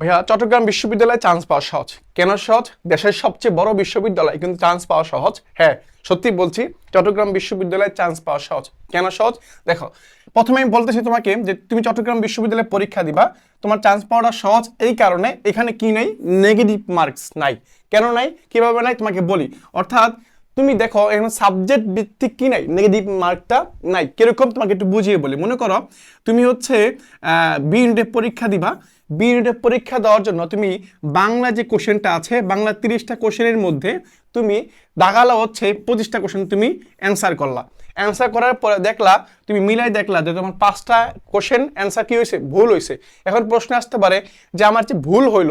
ভাইয়া, চট্টগ্রাম বিশ্ববিদ্যালয়ে চান্স পাওয়া সহজ। কেন সহজ? দেশের সবচেয়ে বড় বিশ্ববিদ্যালয়, কিন্তু চান্স পাওয়া সহজ। হ্যাঁ সত্যি বলছি, চট্টগ্রাম বিশ্ববিদ্যালয়ে চান্স পাওয়া সহজ। কেন সহজ? দেখো, প্রথমে আমি বলতেছি তোমাকে যে তুমি চট্টগ্রাম বিশ্ববিদ্যালয়ে পরীক্ষা দিবা, তোমার চান্স পাওয়াটা সহজ এই কারণে এখানে কি নাই? নেগেটিভ মার্কস নাই। কেন নাই? কীভাবে নাই? তোমাকে বলি। অর্থাৎ, তুমি দেখো, এখানে সাবজেক্ট ভিত্তিক কি নাই? নেগেটিভ মার্কটা নাই। কীরকম তোমাকে একটু বুঝিয়ে বলি। মনে করো, তুমি হচ্ছে বি ইউনিটের পরীক্ষা দিবা বি পরীক্ষা দেওয়ার জন্য তুমি বাংলা যে কোশ্চেনটা আছে, বাংলা তিরিশটা কোশ্চেনের মধ্যে তুমি দাগালা হচ্ছে পঁচিশটা কোশ্চেন তুমি অ্যান্সার করলা। অ্যান্সার করার পরে দেখলা, তুমি মিলাই দেখলা যে তোমার পাঁচটা কোশ্চেন অ্যান্সার কী হয়েছে? ভুল হয়েছে। এখন প্রশ্ন আসতে পারে যে আমার যে ভুল হইল,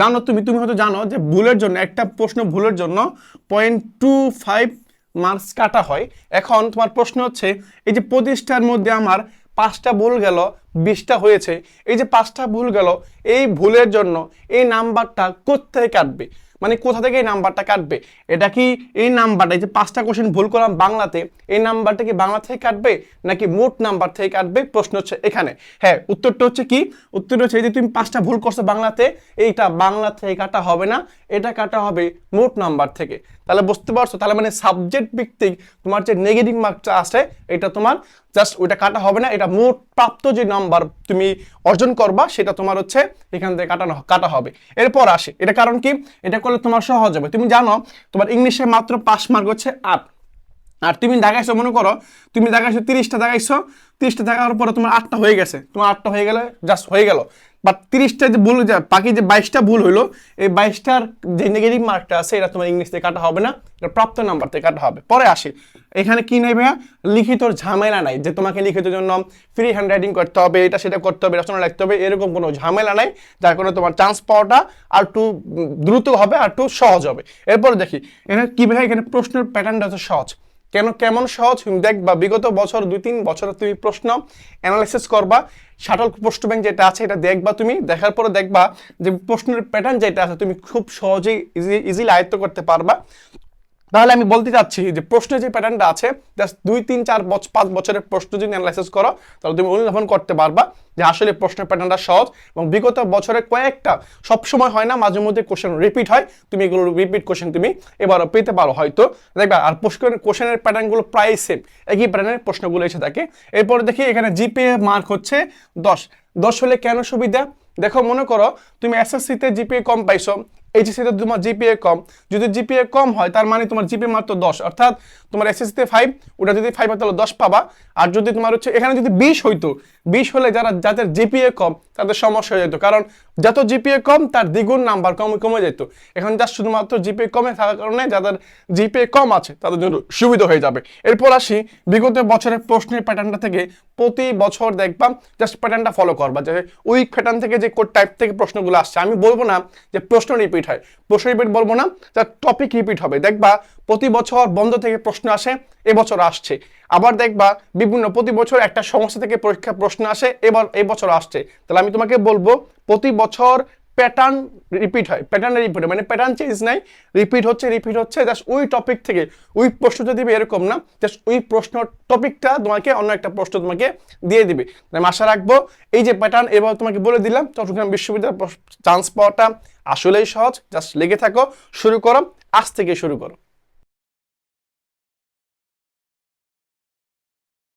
জানো তুমি তুমি হয়তো জানো যে ভুলের জন্য, একটা প্রশ্ন ভুলের জন্য পয়েন্ট টু ফাইভ মার্কস কাটা হয়। এখন তোমার প্রশ্ন হচ্ছে, এই যে পঁচিশটার মধ্যে আমার পাঁচটা ভুল গেল, বিশটা হয়েছে। এই যে পাঁচটা ভুল গেল, এই ভুলের জন্য এই নাম্বারটা কোথায় কাটবে? মানে কোথা থেকে এই নাম্বারটা কাটবে? এটা কি এই নাম্বারটা যে পাঁচটা কোশ্চেন ভুল করলাম বাংলাতে, এই নাম্বারটা কি বাংলা থেকে কাটবে নাকি মোট নাম্বার থেকে কাটবে? প্রশ্ন হচ্ছে এখানে। হ্যাঁ উত্তরটা হচ্ছে কি? উত্তরটা হচ্ছে যে তুমি পাঁচটা ভুল করছ বাংলাতে, এইটা বাংলা থেকে কাটা হবে না, এটা কাটা হবে মোট নাম্বার থেকে। তাহলে বুঝতে পারছ? তাহলে মানে সাবজেক্ট ভিত্তিক তোমার যে নেগেটিভ মার্কটা আসে এটা তোমার জাস্ট ওইটা কাটা হবে না, এটা মোট প্রাপ্ত যে নাম্বার তুমি অর্জন করবা, সেটা তোমার হচ্ছে এখান থেকে কাটানো, কাটা হবে। এরপর আসে, এটা কারণ কি? এটা করলে তোমার সহজ হবে। তুমি জানো, তোমার ইংলিশে মাত্র পাস মার্ক হচ্ছে আপ আর তুমি দেখাইছো, মনে করো, তুমি দেখাইছো তিরিশটা দেখাইছো, তিরিশটা দেখার পরে তোমার আটটা হয়ে গেছে। তোমার আটটা হয়ে গেলে জাস্ট হয়ে গেল। বাট তিরিশটা যে ভুল বাকি যে বাইশটা ভুল হইল, এই বাইশটার যে নেগেটিভ মার্কটা আছে, এটা তোমার ইংলিশ থেকে কাটা হবে না, এটা প্রাপ্ত নাম্বার থেকে কাটা হবে। পরে আসি। এখানে কি নেই ভাইয়া? লিখিত ঝামেলা নাই, যে তোমাকে লিখিত জন্য ফ্রি হ্যান্ড রাইটিং করতে হবে, এটা সেটা করতে হবে, রচনা লিখতে হবে, এরকম কোনো ঝামেলা নাই, যার কারণে তোমার চান্স পাওয়াটা আর একটু দ্রুত হবে, আর একটু সহজ হবে। এরপর দেখি, এখানে কী ভাই এখানে প্রশ্নের প্যাটার্নটা হচ্ছে সহজ। কেন কেমন সহজ? তুমি দেখবা বিগত বছর, দুই, তিন বছর তুমি প্রশ্ন অ্যানালাইসিস করবা। শাটল পোস্ট ব্যাংক যেটা আছে, এটা দেখবা তুমি। দেখার পরে দেখবা যে প্রশ্নের প্যাটার্ন যেটা আছে, তুমি খুব সহজেই ইজি ইজিলি আয়ত্ত করতে পারবা। তাহলে আমি বলতে চাচ্ছি যে প্রশ্নের যে প্যাটার্নটা আছে জাস্ট দুই, তিন, চার বছর পাঁচ বছরের প্রশ্ন যদি অ্যানালাইসিস করো, তাহলে তুমি অনুধাবন করতে পারবা যে আসলে প্রশ্নের প্যাটার্নটা সহজ এবং বিগত বছরে কয়েকটা, সবসময় হয় না, মাঝে মধ্যে কোশ্চেন রিপিট হয়, তুমি এগুলো রিপিট কোশ্চেন তুমি এবারও পেতে পারো হয়তো। দেখবা, আর প্রশ্নের কোশ্চেনের প্যাটার্নগুলো প্রায় সেম একই প্যাটার্নের প্রশ্নগুলো এসে থাকে। এরপরে দেখি এখানে জিপিএ মার্ক হচ্ছে দশ। দশ হলে কেন সুবিধা? দেখো, মনে করো, তুমি এসএসসিতে জিপিএ কম পাইছো এইচএসসিতে তোমার জিপিএ কম। যদি জিপিএ কম হয়, তার মানে তোমার জিপিএ মাত্র দশ। অর্থাৎ তোমার এসএসসিতে ফাইভ ওটা যদি ফাইভ হয় তাহলে দশ পাবা। আর যদি তোমার হচ্ছে, এখানে যদি বিশ হইতো, বিশ হলে যারা, যাদের জিপিএ কম, তাদের সমস্যা হয়ে যেত। কারণ যত জিপিএ কম, তার দ্বিগুণ নাম্বার কম, কমে যেত। এখন যা শুধুমাত্র জিপিএ কমে থাকার কারণে যাদের জিপিএ কম আছে, তাদের জন্য সুবিধা হয়ে যাবে। এরপর আসি বিগত বছরের প্রশ্নের প্যাটার্নটা থেকে প্রতি বছর দেখবাম জাস্ট প্যাটার্নটা ফলো করবা, যে উইক প্যাটার্ন থেকে যে কোড টাইপ থেকে প্রশ্নগুলো আসছে। আমি বলব না যে প্রশ্ন রিপিট হয়, প্রশ্ন রিপিট বলব না তার টপিক রিপিট হবে। দেখবা প্রতি বছর বন্ধ থেকে প্রশ্ন আসে, এবছর আসছে। আবার দেখবা বিভিন্ন, প্রতি বছর একটা সমস্যা থেকে পরীক্ষা প্রশ্ন আসে, এবার এই বছর আসছে। তাহলে আমি তোমাকে বলব প্রতি বছর প্যাটার্ন রিপিট হয়। প্যাটার্নে রিপিট হয়। মানে প্যাটার্ন চেঞ্জ নাই। রিপিট হচ্ছে রিপিট হচ্ছে। জাস্ট ওই টপিক থেকে, ওই প্রশ্নটা দিবে এরকম না জাস্ট ওই প্রশ্ন টপিকটা তোমাকে অন্য একটা প্রশ্ন তোমাকে দিয়ে দিবে। আমি আশা রাখব এই যে প্যাটার্ন এবার তোমাকে বলে দিলাম, চট্টগ্রাম বিশ্ববিদ্যালয় চান্স পাওয়াটা আসলেই সহজ। জাস্ট লেগে থাকো, শুরু করো, আজ থেকে শুরু করো।